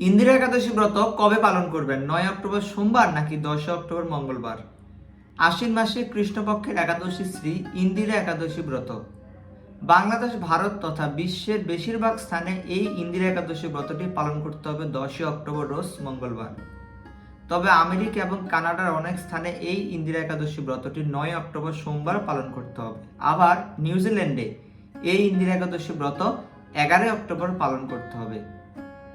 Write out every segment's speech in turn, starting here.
ইন্দিরা একাদশী ব্রত কবে পালন করবেন? নয় অক্টোবর সোমবার নাকি দশই অক্টোবর মঙ্গলবার? আশ্বিন মাসে কৃষ্ণপক্ষের একাদশী শ্রী ইন্দিরা একাদশী ব্রত। বাংলাদেশ, ভারত তথা বিশ্বের বেশিরভাগ স্থানে এই ইন্দিরা একাদশী ব্রতটি পালন করতে হবে দশই অক্টোবর রোজ মঙ্গলবার। তবে আমেরিকা এবং কানাডার অনেক স্থানে এই ইন্দিরা একাদশী ব্রতটি নয় অক্টোবর সোমবার পালন করতে হবে। আবার নিউজিল্যান্ডে এই ইন্দিরা একাদশী ব্রত এগারোই অক্টোবর পালন করতে হবে।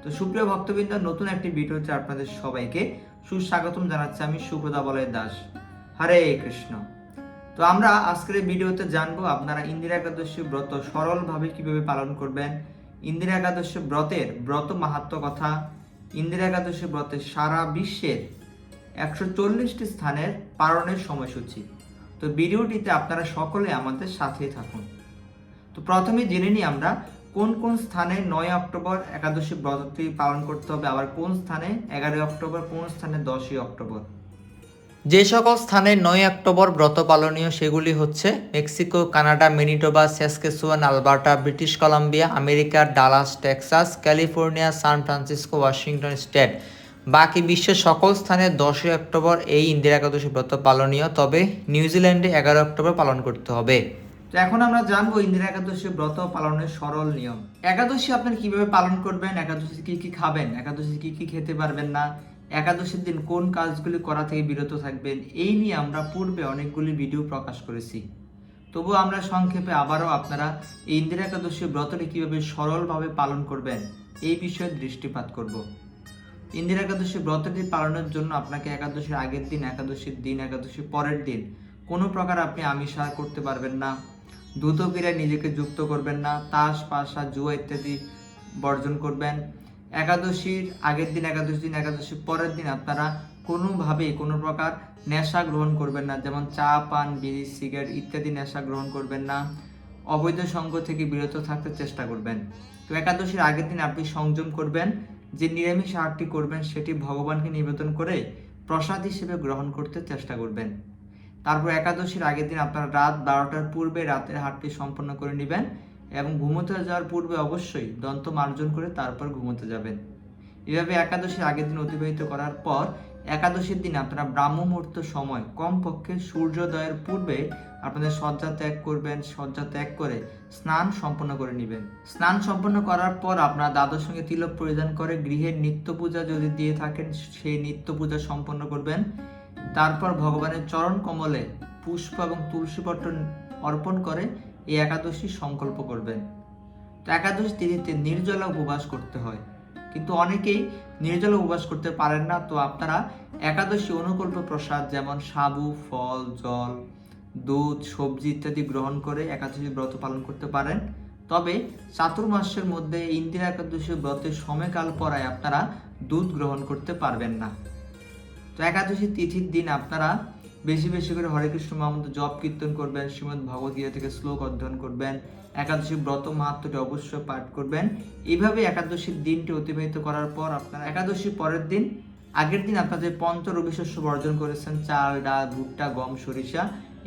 তো সুপ্রিয় ভক্তবৃন্দ, নতুন একটি ভিডিও হচ্ছে আপনাদের সবাইকে। সুস্বাগতম জানাচ্ছি আমি সুপ্রদা বলয় দাস। হরে কৃষ্ণ। তো আমরা আজকের ভিডিওতে জানব আপনারা ইন্দিরা একাদশী ব্রত সরলভাবে কীভাবে পালন করবেন, ইন্দিরা একাদশী ব্রতের ব্রত মাহাত্ম কথা, ইন্দিরা একাদশী ব্রতের সারা বিশ্বের একশো চল্লিশটি স্থানের পালনের সময়সূচি। তো ভিডিওটিতে আপনারা সকলে আমাদের সাথে থাকুন। তো প্রথমে জেনে নিই আমরা কোন কোন স্থানে নয় অক্টোবর একাদশী ব্রতটি পালন করতে হবে? আবার কোন স্থানে এগারোই অক্টোবর, কোন স্থানে দশই অক্টোবর? যে সকল স্থানে নয় অক্টোবর ব্রত পালনীয় সেগুলি হচ্ছে Mexico, Canada, Manitoba Saskatchewan Alberta, British Columbia আমেরিকার Dallas, Texas, California, San Francisco, Washington State. বাকি বিশ্বের সকল স্থানে দশই অক্টোবর এই ইন্দিরা একাদশী ব্রত পালনীয়, তবে নিউজিল্যান্ডে এগারো অক্টোবর পালন করতে হবে। তো এখন আমরা জানব ইন্দিরা একাদশী ব্রত পালনের সরল নিয়ম। একাদশী আপনার কীভাবে পালন করবেন? একাদশী কি কি খাবেন? একাদশী কি কি খেতে পারবেন না? একাদশীর দিন কোন কাজগুলি করা থেকে বিরত থাকবেন? এই নিয়ে আমরা পূর্বে অনেকগুলি ভিডিও প্রকাশ করেছি। তবুও আমরা সংক্ষেপে আবারও আপনারা এই ইন্দিরা একাদশী ব্রতটি কীভাবে সরলভাবে পালন করবেন এই বিষয়ে দৃষ্টিপাত করব। ইন্দিরা একাদশী ব্রতটি পালনের জন্য আপনাকে একাদশীর আগের দিন, একাদশীর দিন, একাদশীর পরের দিন কোনো প্রকার আপনি আমিষ করতে পারবেন না। দ্রুত ক্রীড়ায় নিজেকে যুক্ত করবেন না, তাস, পাশা, জুয়া ইত্যাদি বর্জন করবেন। একাদশীর আগের দিন, একাদশী দিন, একাদশীর পরের দিন আপনারা কোনোভাবেই কোনো প্রকার নেশা গ্রহণ করবেন না, যেমন চা, পান, বিড়ি, সিগারেট ইত্যাদি নেশা গ্রহণ করবেন না। অবৈধ সঙ্গ থেকে বিরত থাকতে চেষ্টা করবেন। তো একাদশীর আগের দিন আপনি সংযম করবেন, যে নিরামিষ আহারটি করবেন সেটি ভগবানকে নিবেদন করে প্রসাদ হিসেবে গ্রহণ করতে চেষ্টা করবেন। তারপর একাদশীর আগের দিন আপনারা রাত বারোটার পূর্বে রাতের হাটটি সম্পন্ন করে নেবেন এবং ঘুমোতে যাওয়ার পূর্বে অবশ্যই দন্ত মার্জন করে তারপর ঘুমোতে যাবেন। এভাবে একাদশীর আগের দিন অতিবাহিত করার পর একাদশীর দিন আপনারা ব্রাহ্ম মুহূর্ত সময় কমপক্ষে সূর্যোদয়ের পূর্বে আপনাদের শয্যা ত্যাগ করবেন, শয্যা ত্যাগ করে স্নান সম্পন্ন করে নেবেন। স্নান সম্পন্ন করার পর আপনারা দাদর সঙ্গে তিলক পরিধান করে গৃহের নিত্য পূজা যদি দিয়ে থাকেন, সেই নিত্য পূজা সম্পন্ন করবেন। তারপর ভগবানের চরণ কমলে পুষ্প এবং তুলসীপত্র অর্পণ করে এই একাদশী সংকল্প করবেন। তো একাদশী তিথিতে নির্জলা উপবাস করতে হয়। কিন্তু অনেকেই নির্জলা উপবাস করতে পারেন না। তো আপনারা একাদশী অনুকল্প প্রসাদ যেমন সাবু, ফল, জল, দুধ, সবজি ইত্যাদি গ্রহণ করে একাদশী ব্রত পালন করতে পারেন। তবে চাতুর্মাসের মধ্যে ইন্দিরা একাদশী ব্রতের সময়কাল পরায় আপনারা দুধ গ্রহণ করতে পারবেন না। তো একাদশী তিথির দিন আপনারা বেশি বেশি করে হরে কৃষ্ণ মহামন্ত্র জপ কীর্তন করবেন, শ্রীমদ ভগবদ্গীতা থেকে শ্লোক অধ্যয়ন করবেন, একাদশী ব্রত মাহাত্মটি অবশ্যই পাঠ করবেন। এইভাবে একাদশীর দিনটি অতিবাহিত করার পর আপনারা একাদশী পরের দিন, আগের দিন আপনাদের পঞ্চ রবি শস্য বর্জন করেছেন, চাল, ডাল, ভুট্টা, গম, সরিষা,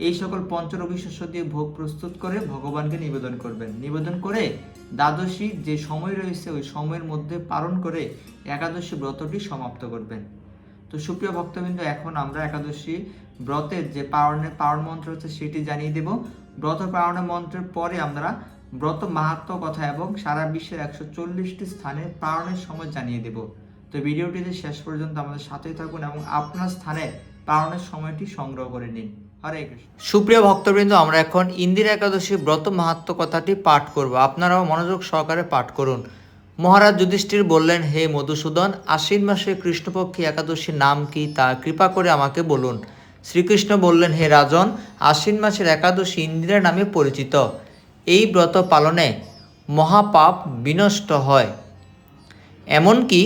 এই সকল পঞ্চ রবি শস্য দিয়ে ভোগ প্রস্তুত করে ভগবানকে নিবেদন করবেন। নিবেদন করে দ্বাদশী যে সময় রয়েছে, ওই সময়ের মধ্যে পালন করে একাদশী ব্রতটি সমাপ্ত করবেন। তো সুপ্রিয় ভক্তবৃন্দ, এখন আমরা একাদশী ব্রতের যে পালনের পালন মন্ত্র হচ্ছে সেটি জানিয়ে দেব। ব্রত পালনের মন্ত্রের পরে আমরা ব্রত মাহাত্ম কথা এবং সারা বিশ্বের একশো চল্লিশটি স্থানে পালনের সময় জানিয়ে দেব। তো ভিডিওটিতে শেষ পর্যন্ত আমাদের সাথেই থাকুন এবং আপনার স্থানে পালনের সময়টি সংগ্রহ করে নিন। সুপ্রিয় ভক্তবৃন্দ, আমরা এখন ইন্দিরা একাদশী ব্রত মাহাত্ম কথাটি পাঠ করব। আপনারাও মনোযোগ সহকারে পাঠ করুন। মহারাজ যুধিষ্ঠির বললেন, হে মধুসূদন, আশ্বিন মাসে কৃষ্ণপক্ষী একাদশীর নাম কি তা কৃপা করে আমাকে বলুন। শ্রীকৃষ্ণ বললেন, হে রাজন, আশ্বিন মাসের একাদশী ইন্দিরা নামে পরিচিত। এই ব্রত পালনে মহাপাপ বিনষ্ট হয়। এমনকি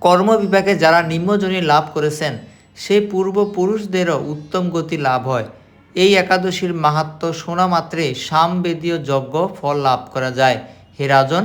কর্মবিভাগে যারা নিম্নজনী লাভ করেছেন সেই পূর্বপুরুষদেরও উত্তম গতি লাভ হয়। এই একাদশীর মাহাত্ম শোনা মাত্রে সামবেদীয় যজ্ঞ ফল লাভ করা যায়। হে রাজন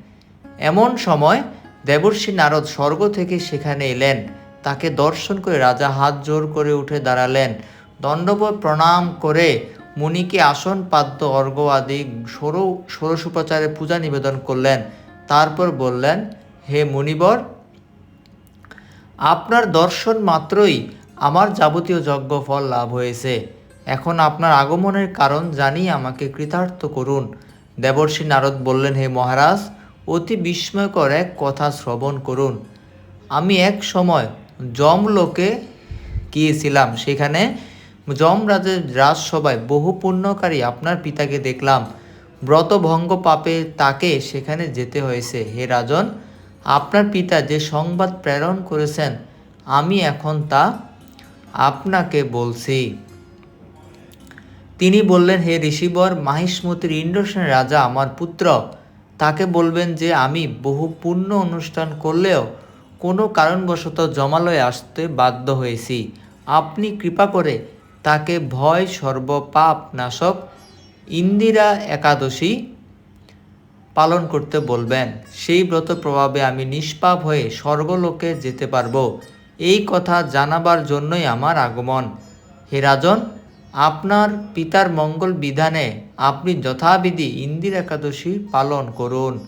এমন সময় দেবর্ষী নারদ স্বর্গ থেকে সেখানে এলেন। তাকে দর্শন করে রাজা হাত জোর করে উঠে দাঁড়ালেন। দণ্ডবোধ প্রণাম করে মুনিকে আসন, পাদ্য অর্ঘ আদি, ষোড়, ষোড়শোপচারে পূজা নিবেদন করলেন। তারপর বললেন, হে মুনিবর, আপনার দর্শন মাত্রই আমার যাবতীয় যজ্ঞ ফল লাভ হয়েছে। এখন আপনার আগমনের কারণ জানিয়ে আমাকে কৃতার্থ করুন। দেবর্ষী নারদ বললেন, হে মহারাজ অতি বিস্ময়কর এক কথা শ্রবণ করুন। আমি এক সময় যমলোকে গিয়েছিলাম। সেখানে যমরাজের রাজসভায় বহু পুণ্যকারী আপনার পিতাকে দেখলাম। ব্রতভঙ্গ পাপে তাকে সেখানে যেতে হয়েছে। হে রাজন, আপনার পিতা যে সংবাদ প্রেরণ করেছেন, আমি এখন তা আপনাকে বলছি। তিনি বললেন, হে ঋষিবর, মাহিষ্মতির ইন্দ্রসেনের রাজা, আমার পুত্র তাকে বলবেন যে, আমি বহু পুণ্য অনুষ্ঠান করলেও কোনো কারণবশত জমালয়ে আসতে বাধ্য হয়েছি। আপনি কৃপা করে তাকে ভয় সর্বপাপ নাশক ইন্দিরা একাদশী পালন করতে বলবেন। সেই ব্রত প্রভাবে আমি নিষ্পাপ হয়ে স্বর্গলোকে যেতে পারব। এই কথা জানাবার জন্যই আমার আগমন। হে রাজন আপনার পিতার মঙ্গল বিধানে আপনি যথাবিধি ইন্দির একাদশী পালন করুন।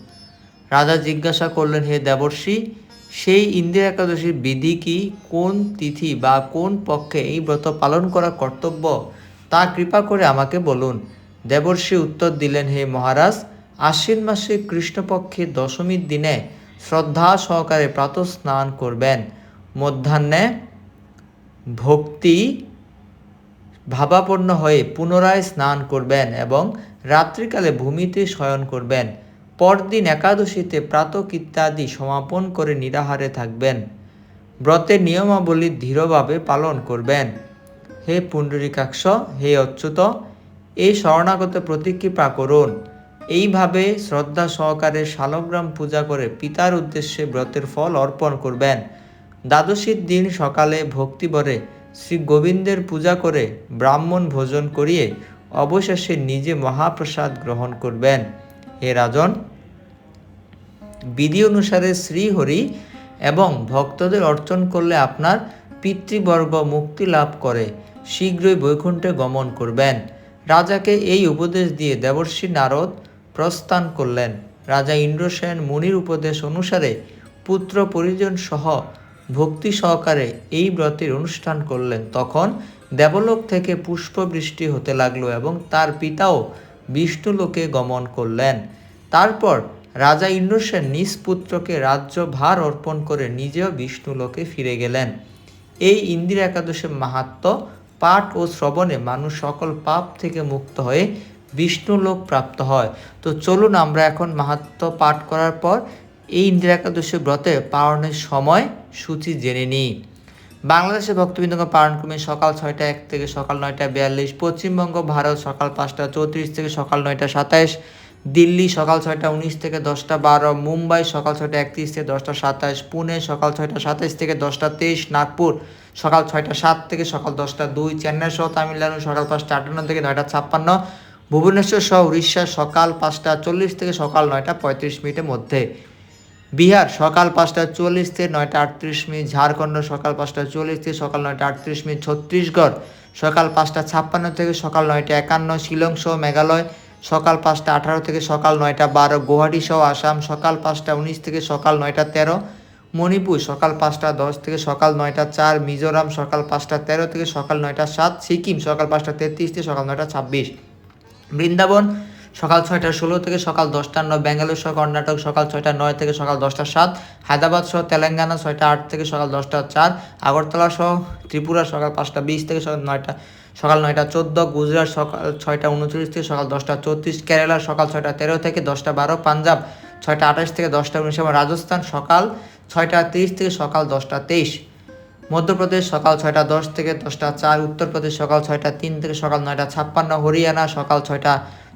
রাজা জিজ্ঞাসা করলেন, হে দেবর্ষি, সেই ইন্দির একাদশীর বিধি কি? কোন তিথি বা কোন পক্ষে এই ব্রত পালন করা কর্তব্য? তা কৃপা করে আমাকে বলুন। দেবর্ষি উত্তর দিলেন, হে মহারাজ, আশ্বিন মাসে কৃষ্ণপক্ষে দশমীর দিনে শ্রদ্ধা সহকারে প্রাতঃ স্নান করবেন। মধ্যাহ্নে ভক্তি ভাবাপন্ন হয়ে পুনরায় স্নান করবেন এবং রাত্রিকালে ভূমিতে শয়ন করবেন। পরদিন একাদশীতে প্রাতক ইত্যাদি সমাপন করে নিরাহারে থাকবেন। ব্রতের নিয়মাবলী দৃঢ়ভাবে পালন করবেন। হে পুণ্ডরীকাক্ষ, হে অচ্যুত, এই শরণাগত প্রতিকৃপা করুন। এইভাবে শ্রদ্ধা সহকারে শালগ্রাম পূজা করে পিতার উদ্দেশ্যে ব্রতের ফল অর্পণ করবেন। দ্বাদশীর দিন সকালে ভক্তিবরে শ্রী গোবিন্দের পূজা করে ব্রাহ্মণ ভোজন করিয়ে অবশেষে নিজে মহাপ্রসাদ গ্রহণ করবেন। হে রাজন, বিধি অনুসারে শ্রীহরি এবং ভক্তদের অর্চন করলে আপনার পিতৃবর্গ মুক্তি লাভ করে। শীঘ্রই বৈকুণ্ঠে গমন করবেন। রাজাকে এই উপদেশ দিয়ে দেবর্ষী নারদ প্রস্থান করলেন। রাজা ইন্দ্রসেন মুনির উপদেশ অনুসারে পুত্র পরিজন সহ ভক্তি সহকারে এই ব্রতের অনুষ্ঠান করলেন। তখন দেবলোক থেকে পুষ্পবৃষ্টি হতে লাগল এবং তার পিতাও বিষ্ণুলোকে গমন করলেন। তারপর রাজা ইন্দ্রসেন নিজ পুত্রকে রাজ্য ভার অর্পণ করে নিজেও বিষ্ণুলোকে ফিরে গেলেন। এই ইন্দিরা একাদশের মাহাত্ম পাঠ ও শ্রবণে মানুষ সকল পাপ থেকে মুক্ত হয়ে বিষ্ণুলোক প্রাপ্ত হয়। তো চলুন আমরা এখন মাহাত্ম পাঠ করার পর এই ইন্দিরা একাদশী ব্রতে পালনের সময় সূচি জেনে নিই। বাংলাদেশে ভক্তবৃন্দকে পালনক্রমে সকাল ছয়টা এক থেকে সকাল নয়টা বিয়াল্লিশ, পশ্চিমবঙ্গ, ভারত সকাল পাঁচটা চৌত্রিশ থেকে সকাল নয়টা সাতাইশ, দিল্লি সকাল ছয়টা উনিশ থেকে দশটা বারো, মুম্বাই সকাল ছয়টা একত্রিশ থেকে দশটা সাতাইশ, পুনে সকাল ছয়টা সাতাইশ থেকে দশটা তেইশ, নাগপুর সকাল ছয়টা সাত থেকে সকাল দশটা দুই, চেন্নাই সহ তামিলনাড়ু সকাল পাঁচটা আটান্ন থেকে নয়টা ছাপ্পান্ন, ভুবনেশ্বর সহ উড়িষ্যা সকাল পাঁচটা চল্লিশ থেকে সকাল নয়টা পঁয়ত্রিশ মিনিটের মধ্যে। বিহার সকাল পাঁচটা চল্লিশ থেকে নয়টা আটত্রিশ মিনিট, ঝাড়খণ্ড সকাল পাঁচটা চল্লিশ থেকে সকাল নয়টা আটত্রিশ মিনিট, ছত্তিশগড় সকাল পাঁচটা ছাপ্পান্ন থেকে সকাল নয়টা একান্ন, শিলং সহ মেঘালয় সকাল পাঁচটা আঠারো থেকে সকাল নয়টা বারো, গুয়াহাটি সহ আসাম সকাল পাঁচটা উনিশ থেকে সকাল নয়টা তেরো, মণিপুর সকাল পাঁচটা দশ থেকে সকাল নয়টা চার, মিজোরাম সকাল পাঁচটা তেরো থেকে সকাল নয়টা সাত, সিকিম সকাল পাঁচটা তেত্রিশ থেকে সকাল নয়টা ছাব্বিশ। বৃন্দাবন সকাল ছয়টা ষোলো থেকে সকাল দশটা নয়, ব্যাঙ্গালোর সহ কর্ণাটক সকাল ছয়টা নয় থেকে সকাল দশটা সাত, হায়দ্রাবাদ সহ তেলেঙ্গানা ছয়টা আট থেকে সকাল দশটা চার, আগরতলা সহ ত্রিপুরা সকাল পাঁচটা বিশ থেকে সকাল নয়টা সকাল নয়টা চোদ্দ, গুজরাট সকাল ছয়টা উনচল্লিশ থেকে সকাল দশটা চৌত্রিশ, কেরালা সকাল ছয়টা তেরো থেকে দশটা বারো, পাঞ্জাব ছয়টা আঠাশ থেকে দশটা উনিশ, এবং রাজস্থান সকাল ছয়টা তিরিশ থেকে সকাল দশটা তেইশ, মধ্যপ্রদেশ সকাল ছয়টা দশ থেকে দশটা চার, উত্তরপ্রদেশ সকাল ছয়টা তিন থেকে সকাল নয়টা ছাপ্পান্ন, হরিয়ানা সকাল ছয়টা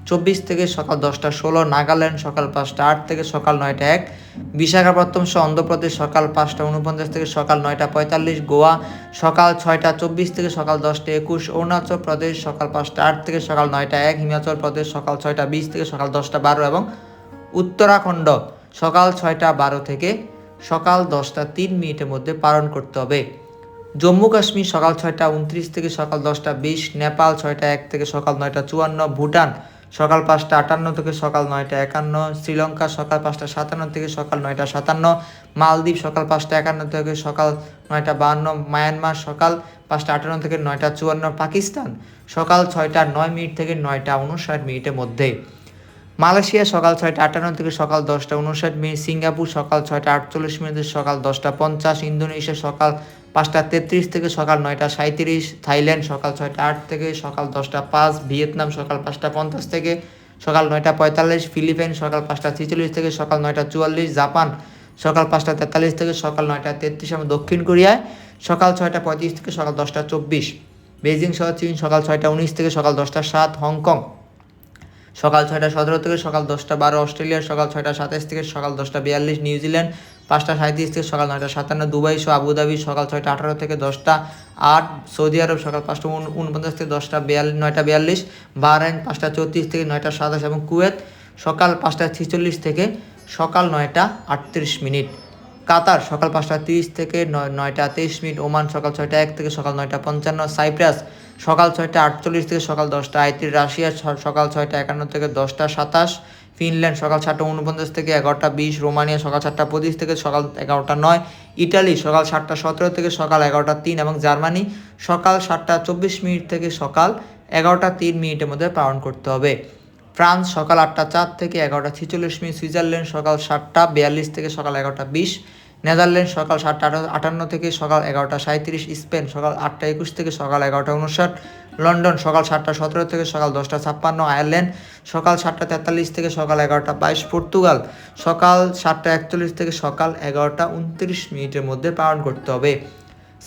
চব্বিশ থেকে সকাল দশটা ষোলো, নাগাল্যান্ড সকাল পাঁচটা, আট থেকে সকাল নয়টা এক বিশাখাপত্তম সহ অন্ধ্রপ্রদেশ সকাল পাঁচটা উনপঞ্চাশ থেকে সকাল নয়টা পঁয়তাল্লিশ, গোয়া সকাল ছয়টা চব্বিশ থেকে সকাল দশটা একুশ, অরুণাচল প্রদেশ সকাল পাঁচটা আট থেকে সকাল নয়টা এক, হিমাচল প্রদেশ সকাল ছয়টা বিশ থেকে সকাল দশটা বারো এবং উত্তরাখণ্ড সকাল ছয়টা বারো থেকে সকাল দশটা তিন মিনিটের মধ্যে পালন করতে হবে। জম্মু কাশ্মীর সকাল ছয়টা উনত্রিশ থেকে সকাল দশটা বিশ, নেপাল ছয়টা এক থেকে সকাল নয়টা চুয়ান্ন, ভুটান সকাল পাঁচটা আটান্ন থেকে সকাল নয়টা একান্ন, শ্রীলঙ্কা সকাল পাঁচটা সাতান্ন থেকে সকাল নয়টা সাতান্ন, মালদ্বীপ সকাল পাঁচটা একান্ন থেকে সকাল নয়টা বাহান্ন মায়ানমার সকাল পাঁচটা আটান্ন থেকে নয়টা চুয়ান্ন, পাকিস্তান সকাল ছয়টা নয় মিনিট থেকে নয়টা উনষাট মিনিটের মধ্যে। মালয়েশিয়া সকাল ছয়টা আটান্ন থেকে সকাল দশটা উনষাট মিনিট, সিঙ্গাপুর সকাল ছয়টা আটচল্লিশ মিনিট, সকাল দশটা পঞ্চাশ, ইন্দোনেশিয়া সকাল পাঁচটা তেত্রিশ থেকে সকাল নয়টা সাঁত্রিশ থাইল্যান্ড সকাল ছয়টা আট থেকে সকাল দশটা পাঁচ, ভিয়েতনাম সকাল পাঁচটা পঞ্চাশ থেকে সকাল নয়টা পঁয়তাল্লিশ, ফিলিপাইন সকাল পাঁচটা ছেচল্লিশ থেকে সকাল নয়টা চুয়াল্লিশ, জাপান সকাল পাঁচটা তেতাল্লিশ থেকে সকাল নয়টা তেত্রিশ এবং দক্ষিণ কোরিয়ায় সকাল ছয়টা পঁয়ত্রিশ থেকে সকাল দশটা চব্বিশ। বেজিং সহ চীন সকাল ছয়টা উনিশ থেকে সকাল দশটা সাত, হংকং সকাল ছয়টা সতেরো থেকে সকাল দশটা বারো অস্ট্রেলিয়া, সকাল ছয়টা সাতাশ থেকে সকাল দশটা বিয়াল্লিশ নিউজিল্যান্ড পাঁচটা সাঁত্রিশ থেকে সকাল নয়টা সাতান্ন দুবাই সহ আবুধাবি সকাল ছয়টা আঠারো থেকে দশটা আট, সৌদি আরব সকাল পাঁচটা উন- উনপঞ্চাশ থেকে দশটা বিয়াল্লিশ নয়টা বিয়াল্লিশ, বাহরাইন পাঁচটা চৌত্রিশ থেকে নয়টা সাতাশ এবং কুয়েত সকাল পাঁচটা ছেচল্লিশ থেকে সকাল নয়টা আটত্রিশ মিনিট। কাতার সকাল পাঁচটা তিরিশ থেকে নয়, নয়টা তেইশ মিনিট, ওমান সকাল ছয়টা এক থেকে সকাল নয়টা পঞ্চান্ন, সাইপ্রাস সকাল ছয়টা আটচল্লিশ থেকে সকাল দশটা। আয়ত্রিশ রাশিয়া সকাল ছয়টা একান্ন থেকে দশটা সাতাশ। ফিনল্যান্ড সকাল সাতটা উনপঞ্চাশ থেকে এগারোটা বিশ। রোমানিয়া সকাল সাতটা পঁচিশ থেকে সকাল এগারোটা নয়। ইটালি সকাল সাতটা সতেরো থেকে সকাল এগারোটা তিন এবং জার্মানি সকাল সাতটা চব্বিশ মিনিট থেকে সকাল এগারোটা তিন মিনিটের মধ্যে পালন করতে হবে। ফ্রান্স সকাল আটটা চার থেকে এগারোটা ছেচল্লিশ মিনিট। সুইজারল্যান্ড সকাল সাতটা বিয়াল্লিশ থেকে সকাল এগারোটা বিশ। নেদারল্যান্ড সকাল সাতটা আটা- আটান্ন থেকে সকাল এগারোটা সাঁত্রিশ স্পেন সকাল আটটা একুশ থেকে সকাল এগারোটা উনষাট, লন্ডন সকাল সাতটা সতেরো থেকে সকাল দশটা ছাপ্পান্ন, আয়ারল্যান্ড সকাল সাতটা তেতাল্লিশ থেকে সকাল এগারোটা বাইশ, পর্তুগাল সকাল সাতটা একচল্লিশ থেকে সকাল এগারোটা উনত্রিশ মিনিটের মধ্যে পালন করতে হবে।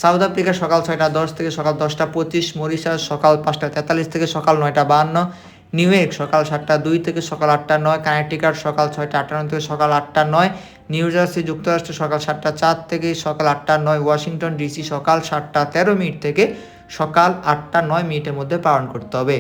সাউথ আফ্রিকা সকাল ছয়টা দশ থেকে সকাল দশটা পঁচিশ, মরিশাস সকাল পাঁচটা তেতাল্লিশ থেকে সকাল নয়টা বাহান্ন, নিউ ইয়র্ক সকাল সাতটা দুই থেকে সকাল আটটা নয় কানেকটিকাট সকাল ছয়টা আটান্ন থেকে সকাল আটটা নয় নিউ জার্সি যুক্তরাষ্ট্র সকাল সাতটা চার থেকে সকাল আটটা নয়, ওয়াশিংটন ডিসি সকাল সাতটা তেরো মিনিট থেকে সকাল আটটা নয় মিনিটের মধ্যে পালন করতে হবে।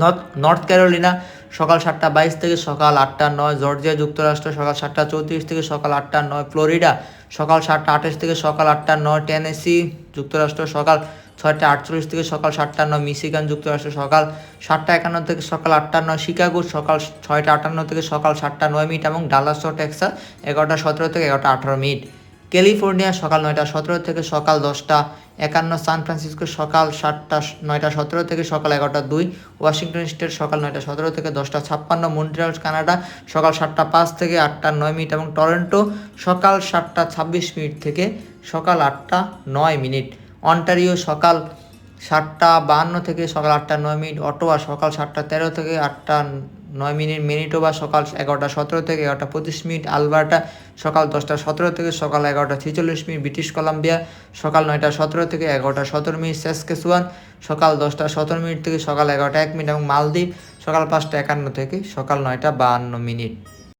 নর্থ নর্থ ক্যারোলিনা সকাল সাতটা বাইশ থেকে সকাল আটটা নয়, জর্জিয়া যুক্তরাষ্ট্র সকাল সাতটা চৌত্রিশ থেকে সকাল আটটা নয়, ফ্লোরিডা সকাল সাতটা আঠাশ থেকে সকাল আটটা নয়, টেনেসি যুক্তরাষ্ট্র সকাল ছয়টা আটচল্লিশ থেকে সকাল সাতটা নয়, মিশিগান যুক্তরাষ্ট্র সকাল সাতটা একান্ন থেকে সকাল আটটা নয়, শিকাগো সকাল ছয়টা আটান্ন থেকে সকাল সাতটা নয় মিনিট এবং ডালাস টেক্সাস এগারোটা সতেরো থেকে এগারোটা আঠারো মিনিট। ক্যালিফোর্নিয়া সকাল নয়টা সতেরো থেকে সকাল দশটা একান্ন, সান ফ্রান্সিসকো সকাল সাতটা নয়টা সতেরো থেকে সকাল এগারোটা দুই, ওয়াশিংটন স্টেট সকাল নয়টা সতেরো থেকে দশটা ছাপ্পান্ন, মন্ট্রিয়াল কানাডা সকাল সাতটা পাঁচ থেকে আটটা নয় মিনিট এবং টরন্টো সকাল সাতটা ছাব্বিশ মিনিট থেকে সকাল আটটা নয় মিনিট। অন্টারিও সকাল সাতটা বাহান্ন থেকে সকাল আটটা নয় মিনিট, অটোয়া সকাল সাতটা তেরো থেকে আটটা নয় মিনিট, মেনিটোবা সকাল এগারোটা সতেরো থেকে এগারোটা পঁচিশ মিনিট, আলবার্টা সকাল দশটা সতেরো থেকে সকাল এগারোটা ছেচল্লিশ মিনিট, ব্রিটিশ কলাম্বিয়া সকাল নয়টা সতেরো থেকে এগারোটা সতেরো মিনিট সেসকেসুয়ান সকাল দশটা সতেরো মিনিট থেকে সকাল এগারোটা এক মিনিট এবং মালদ্বীপ সকাল পাঁচটা একান্ন থেকে সকাল নয়টা বাহান্ন মিনিট।